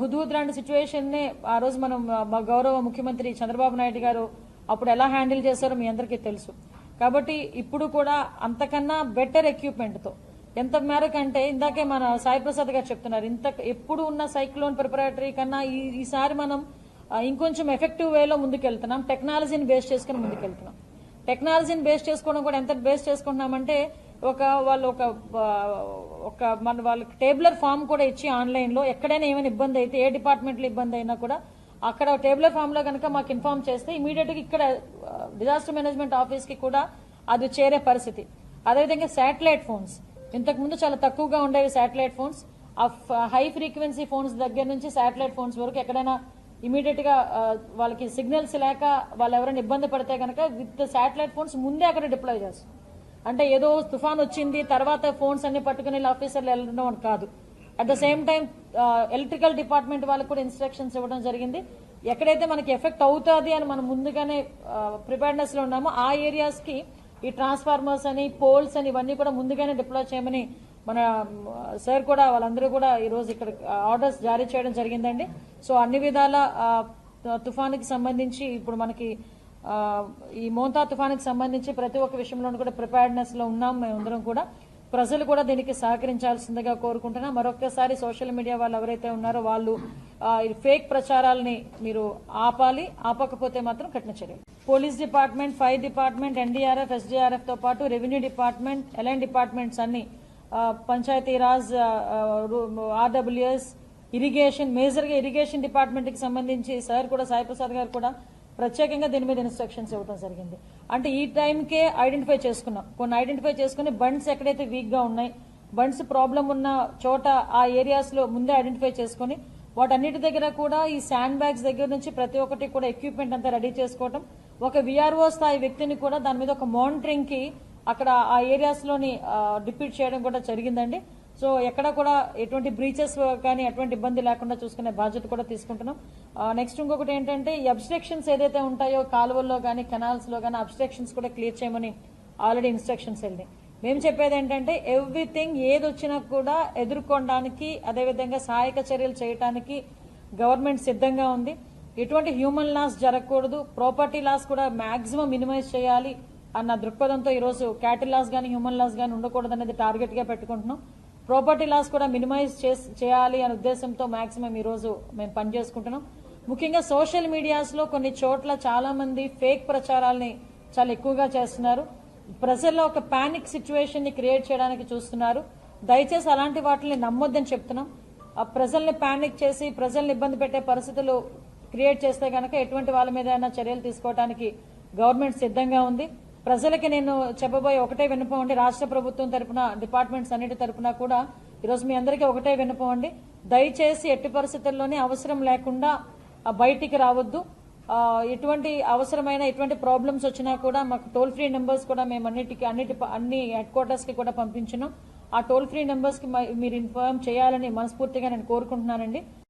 Hudhud లాంటి situation నే ఆ రోజు మనం మా గౌరవ ముఖ్యమంత్రి చంద్రబాబు నాయుడు గారు అప్పుడు ఎలా హ్యాండిల్ చేశారో మీ అందరికీ తెలుసు. కాబట్టి ఇప్పుడు కూడా అంతకన్నా బెటర్ ఎక్విప్మెంట్తో ఎంత మేరకు అంటే ఇందాకే మన సాయి ప్రసాద్ గారు చెప్తున్నారు ఇంత ఎప్పుడు ఉన్న సైక్లోన్ ప్రిపరేటరీ కన్నా ఈ ఈసారి మనం ఇంకొంచెం ఎఫెక్టివ్ వేలో ముందుకెళ్తున్నాం టెక్నాలజీని బేస్ చేసుకుని ముందుకెళ్తున్నాం. టెక్నాలజీని బేస్ చేసుకోవడం కూడా ఎంత బేస్ చేసుకుంటున్నామంటే ఒక వాళ్ళు ఒక ఒక మన వాళ్ళకి టేబులర్ ఫామ్ కూడా ఇచ్చి ఆన్లైన్లో ఎక్కడైనా ఏమైనా ఇబ్బంది అయితే ఏ డిపార్ట్మెంట్లో ఇబ్బంది అయినా కూడా అక్కడ టేబులర్ ఫామ్లో కనుక మాకు ఇన్ఫార్మ్ చేస్తే ఇమీడియట్గా ఇక్కడ డిజాస్టర్ మేనేజ్మెంట్ ఆఫీస్కి కూడా అది చేరే పరిస్థితి. అదేవిధంగా శాటిలైట్ ఫోన్స్. ఇంతకుముందు చాలా తక్కువగా ఉండేవి శాటిలైట్ ఫోన్స్. ఆ హై ఫ్రీక్వెన్సీ ఫోన్స్ దగ్గర నుంచి శాటిలైట్ ఫోన్స్ వరకు ఎక్కడైనా ఇమీడియట్గా వాళ్ళకి సిగ్నల్స్ లేక వాళ్ళు ఎవరైనా ఇబ్బంది పడితే కనుక విత్ శాటిలైట్ ఫోన్స్ ముందే అక్కడ డిప్లాయ్ చేస్తారు అంటే ఏదో తుఫాన్ వచ్చింది తర్వాత ఫోన్స్ అన్ని పట్టుకుని వెళ్ళి ఆఫీసర్లు వెళ్ళడం అని కాదు. At the same time electrical department వాళ్ళకు కూడా ఇన్స్ట్రక్షన్స్ ఇవ్వడం జరిగింది. ఎక్కడైతే మనకి ఎఫెక్ట్ అవుతుంది అని మనం ముందుగానే ప్రిపేర్నెస్లో ఉన్నామో ఆ ఏరియాస్కి ఈ ట్రాన్స్ఫార్మర్స్ అని పోల్స్ అని ఇవన్నీ కూడా ముందుగానే డిప్లాయ్ చేయమని మన సార్ కూడా వాళ్ళందరూ కూడా ఈ రోజు ఇక్కడ ఆర్డర్స్ జారీ చేయడం జరిగిందండి. సో అన్ని విధాల ఆ, సంబంధించి ఇప్పుడు మనకి ఈ మోంతా తుఫానికి సంబంధించి ప్రతి ఒక్క విషయంలోనూ కూడా ప్రిపేర్డ్నెస్లో ఉన్నాం మేమందరం కూడా. ప్రజలు కూడా దీనికి సహకరించాల్సిందిగా కోరుకుంటున్నా. మరొకసారి సోషల్ మీడియా వాళ్ళు ఎవరైతే ఉన్నారో వాళ్ళు ఫేక్ ప్రచారాలని మీరు ఆపాలి. ఆపకపోతే మాత్రం కఠిన చర్యలు. Police department fire department NDRF ఎస్డీఆర్ఎఫ్తో పాటు రెవెన్యూ డిపార్ట్మెంట్ ఎల్ఎన్ డిపార్ట్మెంట్స్ అన్ని పంచాయతీరాజ్ ఆర్డబ్ల్యూఎస్ ఇరిగేషన్ మేజర్గా ఇరిగేషన్ డిపార్ట్మెంట్కి సంబంధించి సార్ కూడా సాయి ప్రసాద్ గారు కూడా ప్రత్యేకంగా దీని మీద ఇన్స్ట్రక్షన్స్ ఇవ్వడం జరిగింది. అంటే ఈ టైంకే ఐడెంటిఫై చేసుకున్నాం. కొన్ని ఐడెంటిఫై చేసుకుని బండ్స్ ఎక్కడైతే వీక్గా ఉన్నాయి బండ్స్ ప్రాబ్లం ఉన్న చోట ఆ ఏరియాస్లో ముందే ఐడెంటిఫై చేసుకుని వాటన్నిటి దగ్గర కూడా ఈ శాండ్ బ్యాగ్స్ దగ్గర నుంచి ప్రతి ఒక్కటి కూడా ఎక్విప్మెంట్ అంతా రెడీ చేసుకోవటం ఒక విఆర్ఓ స్థాయి వ్యక్తిని కూడా దాని మీద ఒక మానిటరింగ్కి అక్కడ ఆ ఏరియాస్లోని డిప్యూట్ చేయడం కూడా జరిగిందండి. సో ఎక్కడ కూడా ఎటువంటి బ్రీచెస్ కానీ ఎటువంటి ఇబ్బంది లేకుండా చూసుకునే బాధ్యత కూడా తీసుకుంటున్నాం. నెక్స్ట్ ఇంకొకటి ఏంటంటే ఈ అబ్స్ట్రక్షన్స్ ఏదైతే ఉంటాయో కాలువల్లో కానీ కెనాల్స్లో కానీ అబ్స్ట్రక్షన్స్ కూడా క్లియర్ చేయమని ఆల్రెడీ ఇన్స్ట్రక్షన్స్ వెళ్ళినాయి. మేము చెప్పేది ఏంటంటే ఎవ్రీథింగ్ ఏది వచ్చినా కూడా ఎదుర్కొనడానికి అదేవిధంగా సహాయక చర్యలు చేయడానికి గవర్నమెంట్ సిద్ధంగా ఉంది. ఎటువంటి హ్యూమన్ లాస్ జరగకూడదు. ప్రాపర్టీ లాస్ కూడా మాక్సిమం మినిమైజ్ చేయాలి అన్న దృక్పథంతో ఈరోజు క్యాటిల్ లాస్ కానీ హ్యూమన్ లాస్ కానీ ఉండకూడదు అనేది టార్గెట్గా పెట్టుకుంటున్నాం. ప్రాపర్టీ లాస్ కూడా మినిమైజ్ చేయాలి అనే ఉద్దేశంతో మాక్సిమం ఈ రోజు మేము పనిచేసుకుంటున్నాం. ముఖ్యంగా సోషల్ మీడియాస్లో కొన్ని చోట్ల చాలా మంది ఫేక్ ప్రచారాల్ని చాలా ఎక్కువగా చేస్తున్నారు. ప్రజల్లో ఒక పానిక్ సిచ్యువేషన్ని క్రియేట్ చేయడానికి చూస్తున్నారు. దయచేసి అలాంటి వాటిని నమ్మొద్దని చెప్తున్నాం. ఆ ప్రజల్ని పానిక్ చేసి ప్రజల్ని ఇబ్బంది పెట్టే పరిస్థితులు క్రియేట్ చేస్తే కనుక ఎటువంటి వాళ్ళ మీద అయినా చర్యలు తీసుకోవడానికి గవర్నమెంట్ సిద్ధంగా ఉంది. ప్రజలకి నేను చెప్పబోయే ఒకటే విన్నపం అండి. రాష్ట్ర ప్రభుత్వం తరపున డిపార్ట్మెంట్స్ అన్నిటి తరఫున కూడా ఈరోజు మీ అందరికీ ఒకటే విన్నపం అండి. దయచేసి ఎట్టి పరిస్థితుల్లోనే అవసరం లేకుండా బయటికి రావద్దు. ఎటువంటి అవసరమైన ఎటువంటి ప్రాబ్లమ్స్ వచ్చినా కూడా మాకు టోల్ ఫ్రీ నెంబర్స్ కూడా మేము అన్నిటికీ అన్నిటి అన్ని హెడ్ క్వార్టర్స్కి కూడా పంపించినాం. ఆ టోల్ ఫ్రీ నెంబర్స్కి మీరు ఇన్ఫార్మ్ చేయాలని మనస్ఫూర్తిగా నేను కోరుకుంటున్నానండి.